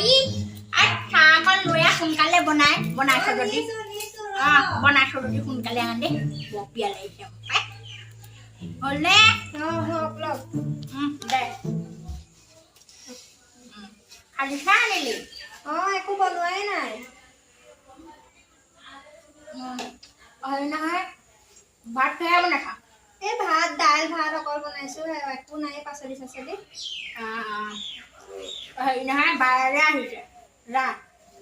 আৰু চাহ অকণ লৈ আহ সোনকালে বনাই বনাইছ যদি অঁ বনাইছ যদি সোনকালে আন দেই। লাগিছে পাই। হ'লনে? দে। খালি চাহ আনিলি? অঁ একো বনোৱাই নাই। নহয় ভাত খাই বনাইছা? এই ভাত দাইল ভাত অকল বনাইছো একো নাই পাচলি চাচলি অঁ নহয় বাৰে আহিছে। ৰা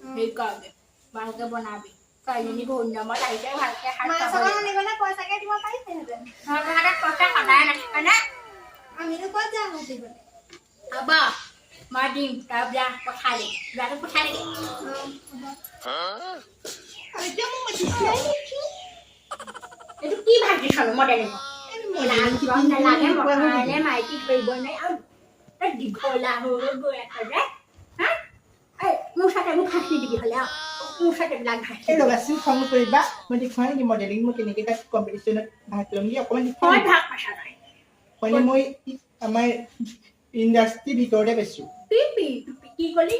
হেৰি কৰগে ভালকে বনাবি। ছোৱালীজনী বহুত নিয়মত আহিছে ভালকে শাক মাছ খাব অকণ লাগিব। আনিবলৈ পইচাকে দিব পাৰিছেহেঁতেন হাতত পইচা সদায় নাথাকে নে? আমিনো ক'ত যাম সুধিবলৈ হ'ব মই দিম যা পঠাই এইটো কি ভাজি খালো মই মাইকী কৰিব আৰু তই দীঘলা হৈ হৈ গৈ আছ যে হা এই মোৰ চাতে মোক শাস্তি দিবি হ'লে বিলাক এই খং মই দেখুৱাই নেকি মডেলিং মই কেনেকৈ তাত কম্পিটিশ্যনত ভাগ ল'ম নেকি অকণমান মই ভাগ পাইছা নাই। মানে মই আমাৰ ইণ্ডাষ্ট্ৰীৰ ভিতৰতে পাইছোঁ। কি কলি?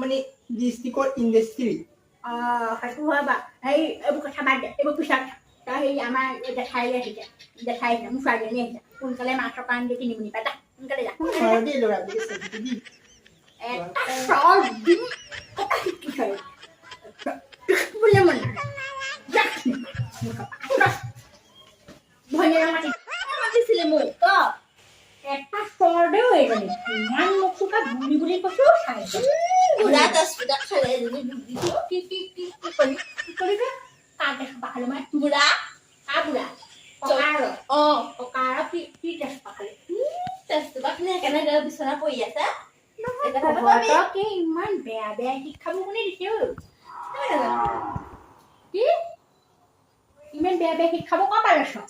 মানে ডিষ্ট্ৰিক্টৰ ইণ্ডাষ্ট্ৰী অঁ সেইটো হয় বাৰু হেৰি এইবোৰ কথা বাদ দে এইবোৰ পিছত তই হেৰি আমাৰ এই আহিছে জেঠাই আহিছে মোৰ ছোৱালীজনী আহিছে। সোনকালে মাছৰ কাৰণ দি কিনি মুনি কথা শিকিছ বোলে মন ভনীয়ে মাতি মাতিছিলে মোক ক এটা চৰ দেও এইজনী ইমান মোক চোকা বুলি বুলি কৈছো চাই বুঢ়া তেজপুৰত খালে এজনী বুদ্ধি কি কি কি কি কলি কি কলি তই কাৰ তেজপা খালি মই বুঢ়া কাৰ বুঢ়া ককাৰ অঁ ককাৰ কি কি তেজপা খালি তেজপুৰত খালে বিচনা পৰি আছে। ভকতকে ইমান বেয়া বেয়া শিক্ষাবোৰ কোনে দিছে কি? ইমান বেয়া বেয়া শিক্ষাবোৰ ক'ৰ পৰা লৈছ?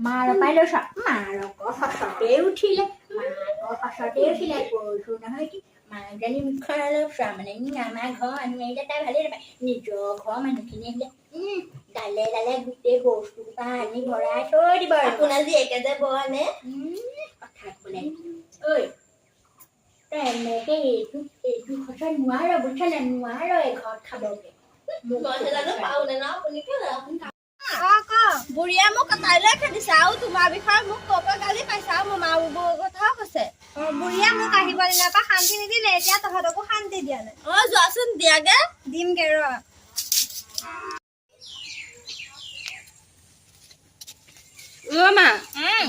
মাৰ পৰাই লৈছ? মাৰকৰ সঁচতে উঠিলে। মাকৰ সঁচতে উঠিলে। কৈছো নহয় কি? মাকজনী মুখৰ অলপ চোৱা মানে আমাৰ ঘৰ মানুহ আহিলে তাই ভালেই নাপায়। নিজৰ ঘৰ মানুহখিনি আহিলে গালে গালে গোটেই বস্তুসোপা আনি ভৰাই থৈ দিব আৰু। আপোনাৰ জীয়েকে যে বৰ আনে উম, কথা ক'বলৈ ঐ তই এনেকে এইটো এইটো কথা নোৱাৰ বুজিছ নে নোৱাৰ এই ঘৰত খাবগে মই জানো পাওঁ নে ন? আপুনি কেলে আপুনি অ' ক। বুঢ়ীয়ে মোক কাইলৈ খেদিছে আৰু তোমাৰ বিষয়ে মোক কৰ পৰা গালি পাইছে আৰু মোৰ মা বৌৰ কথাও কৈছে। অ' বুঢ়ীয়ে মোক আহিব দিনাৰ পৰা শান্তি নিদিলে এতিয়া তহঁতকো শান্তি দিয়া নাই। অঁ যোৱাচোন দিয়াগে। দিমগে ৰ। অ' মা।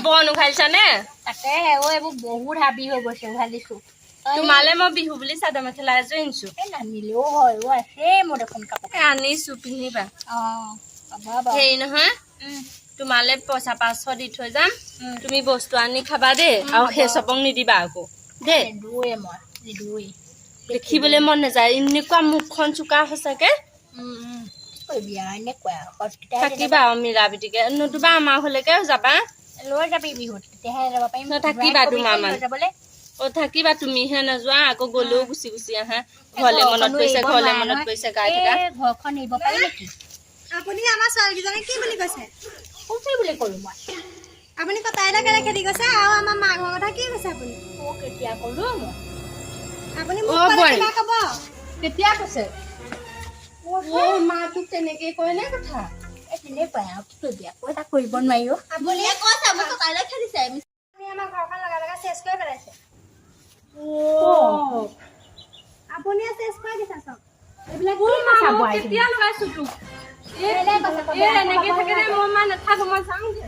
বন উঘালিছানে তাকে ঐ এইবোৰ বহুত হাবি হৈ গৈছে ভালিছো তোমালে মই বিহু বুলি চাদৰ মেখেলা এযোৰ আনিছো। নানিলেও হয় ও আছে মোৰ দেখোন কাপোৰ। আনিছো পিন্ধিবা। হেৰি নহয় তোমালে পইচা পাঁচশো দি থৈ যাম। তুমি বস্তু আনি খাবা দেই আৰু সেই চবক নিদিবা আকৌ দেই। দেখিবলৈ মন নাযায় এনেকুৱা মুখখন চোকা সঁচাকে। কৰিবি আৰু এনেকুৱা থাকিবা মিলা প্ৰীতিকে নতুবা আমাৰ ঘৰলৈকে যাবা। লৈ যাবি বিহুত তেতিয়াহে যাব পাৰিম। থাকিবা ঘূৰাই দুমাহ কবি মান। লৈ যাবলে। অ থাকিবা তুমিহে নোযোৱা? আকৌ গলেও গুচি গুচি আহা। ঘৰলে মনত পৰিছে ঘৰলে মনত পৰিছে গাই থকা ঘৰখন এৰিব পাৰি নেকি আপুনি আমাৰ ছোৱালীকেইজনীক কি বুলি কৈছে? কৈছে বুলি ক'লো মই। আপুনি কটাইলে কেলে খেদি কৈছে? আৰু আমাৰ মাকৰ কথা কি কৈছে আপুনি? তোক কেতিয়া ক'লো মই? আপুনি মোক ক'লে ক'ব? কেতিয়া কৈছে? অ মাটোক তেনেকে কয় নে কথা? এই আৰু কি কৰিবি কৰিব নোৱাৰি অ' বুঢ়ীয়ে কৈছে মোক কাইলৈ খেদিছে আপুনি আমাৰ ঘৰখন লগা লগা চেচ কৰি পেলাইছে। আপুনিয়ে চেচ কৰি দিছে চব। এইবিলাক কি কথা বোৱাৰী কেতিয়া লগাইছো তোক? এনেই কৈছে, এ এনেকে থাকে মই মা নাথাকো মই যাওঁগে